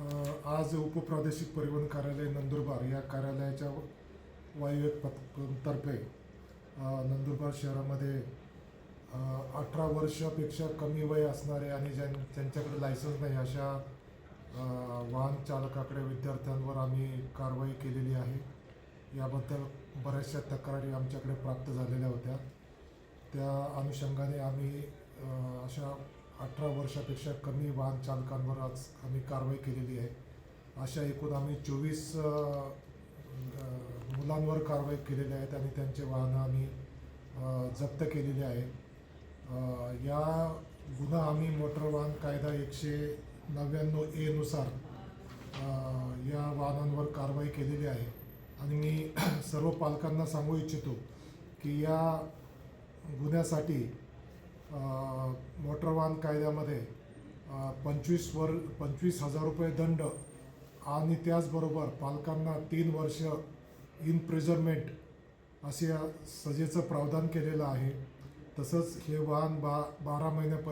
आज उपप्रादेशिक परिवहन कार्यालय नंदुरबार या कार्यालयाच्या वायव्य तर्फे नंदुरबार शहरामध्ये अठरा वर्षापेक्षा कमी वय असणारे आणि ज्यां ज्यांच्याकडे लायसन्स नाही अशा वाहन चालकाकडे विद्यार्थ्यांवर आम्ही कारवाई केलेली आहे. याबद्दल बऱ्याचशा तक्रारी आमच्याकडे प्राप्त झालेल्या होत्या. त्या अनुषंगाने आम्ही अशा अठरा वर्षापेक्षा कमी वाहन चालकांवर आज आम्ही कारवाई केलेली आहे. अशा एकूण आम्ही चोवीस मुलांवर कारवाई केलेली आहेत आणि त्यांचे वाहनं आम्ही जप्त केलेली आहे. या गुन्हा आम्ही मोटर वाहन कायदा एकशे नव्याण्णव एनुसार या वाहनांवर कारवाई केलेली आहे. आणि मी सर्व पालकांना सांगू इच्छितो की या गुन्ह्यासाठी मोटर वाहन कायद्यामध्ये पंचवीस वर पंचवीस हजार रुपये दंड आणि त्याचबरोबर पालकांना तीन वर्ष इनप्रिझरमेंट असे सजेचं प्रावधान केलेलं आहे. तसंच हे वाहन बा बारा महिन्यापर्यंत